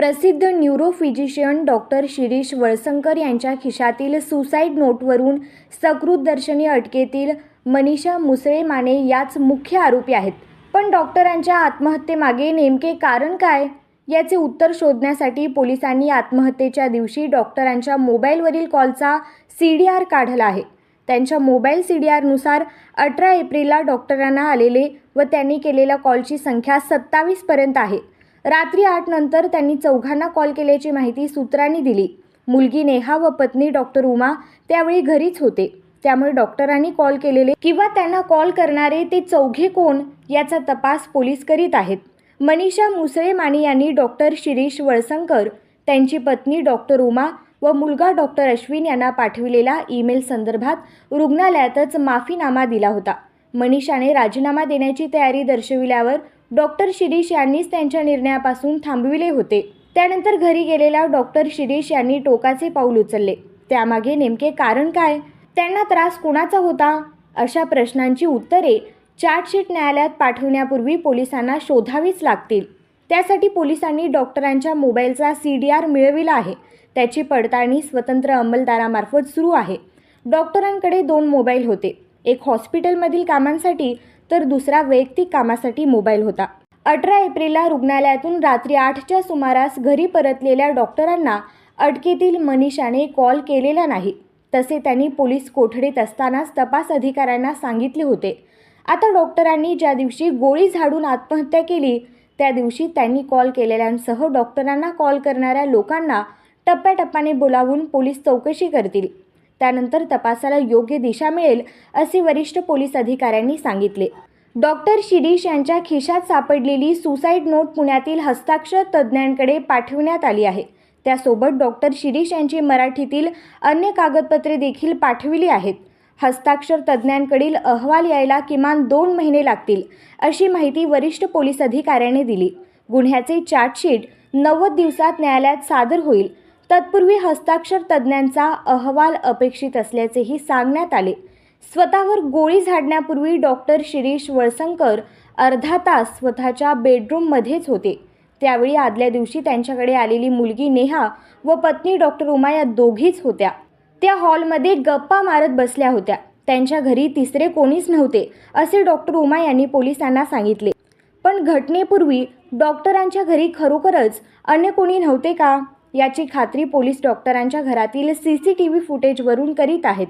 प्रसिद्ध neurophysician doctor Shirish Walsankar यांच्या खिशातील suicide नोटवरून सकृत दर्शनी अटकेतील मनीषा मुसळे माने याच मुख्य आरोपी आहेत. पण डॉक्टरांच्या आत्महत्येमागे नेमके कारण काय? याचे उत्तर शोधण्यासाठी पोलिसांनी आत्महत्येच्या दिवशी डॉक्टरांच्या मोबाईलवरील कॉलचा सी डी आर काढला आहे. त्यांच्या मोबाईल सी डी आरनुसार अठरा एप्रिलला डॉक्टरांना आलेले व त्यांनी केलेल्या कॉलची संख्या सत्तावीसपर्यंत आहे. रात्री आठ नंतर त्यांनी चौघांना कॉल केल्याची माहिती सूत्रांनी दिली. मुलगी नेहा व पत्नी डॉक्टर उमा त्यावेळी घरीच होते. त्यामुळे डॉक्टरांनी कॉल केलेले किंवा त्यांना कॉल करणारे ते चौघे कोण याचा तपास पोलीस करीत आहेत. मनीषा मुसळे माने यांनी डॉक्टर शिरीष वळसंकर त्यांची पत्नी डॉक्टर उमा व मुलगा डॉक्टर अश्विन यांना पाठविलेला ईमेल संदर्भात रुग्णालयातच माफीनामा दिला होता. मनीषाने राजीनामा देण्याची तयारी दर्शविल्यावर डॉक्टर शिरीष यांनीच त्यांच्या निर्णयापासून थांबविले होते. त्यानंतर घरी गेलेल्या डॉक्टर शिरीष यांनी टोकाचे पाऊल उचलले. त्यामागे नेमके कारण काय? त्यांना त्रास कुणाचा होता? अशा प्रश्नांची उत्तरे चार्जशीट न्यायालयात पाठवण्यापूर्वी पोलिसांना शोधावीच लागतील. त्यासाठी पोलिसांनी डॉक्टरांच्या मोबाईलचा सी डी आर मिळविला आहे. त्याची पडताळणी स्वतंत्र अंमलदारामार्फत सुरू आहे. डॉक्टरांकडे दोन मोबाईल होते. एक हॉस्पिटलमधील कामांसाठी तर दुसरा वैयक्तिक कामासाठी मोबाईल होता. अठरा एप्रिलला रुग्णालयातून रात्री आठच्या सुमारास घरी परतलेल्या डॉक्टरांना अटकेतील मनीषाने कॉल केलेला नाही. तसे त्यांनी पोलीस कोठडीत असतानाच तपास अधिकाऱ्यांना सांगितले होते. आता डॉक्टरांनी ज्या दिवशी गोळी झाडून आत्महत्या केली त्या दिवशी त्यांनी कॉल केलेल्यांसह डॉक्टरांना कॉल करणाऱ्या लोकांना टप्प्याटप्प्याने बोलावून पोलीस चौकशी करतील. त्यानंतर तपासाला योग्य दिशा मिळेल असे वरिष्ठ पोलीस अधिकाऱ्यांनी सांगितले. डॉक्टर शिरीष यांच्या खिशात सापडलेली सुसाईड नोट पुण्यातील हस्ताक्षर तज्ज्ञांकडे पाठविण्यात आली आहे. त्यासोबत डॉक्टर शिरीष यांची मराठीतील अन्य कागदपत्रे देखील पाठविली आहेत. हस्ताक्षर तज्ज्ञांकडील अहवाल यायला किमान दोन महिने लागतील अशी माहिती वरिष्ठ पोलीस अधिकाऱ्याने दिली. गुन्ह्याचे चार्जशीट नव्वद दिवसात न्यायालयात सादर होईल. तत्पूर्वी हस्ताक्षर तज्ज्ञांचा अहवाल अपेक्षित असल्याचेही सांगण्यात आले. स्वतःवर गोळी झाडण्यापूर्वी डॉक्टर शिरीष वळसंकर अर्धा तास स्वतःच्या बेडरूममध्येच होते. त्यावेळी आदल्या दिवशी त्यांच्याकडे आलेली मुलगी नेहा व पत्नी डॉक्टर उमा या दोघीच होत्या. त्या हॉलमध्ये गप्पा मारत बसल्या होत्या. त्यांच्या घरी तिसरे कोणीच नव्हते असे डॉक्टर उमा यांनी पोलिसांना सांगितले. पण घटनेपूर्वी डॉक्टरांच्या घरी खरोखरच अन्य कोणी नव्हते का? याची खात्री पोलीस डॉक्टरांच्या घरातील सी सी टी व्ही फुटेजवरून करीत आहेत.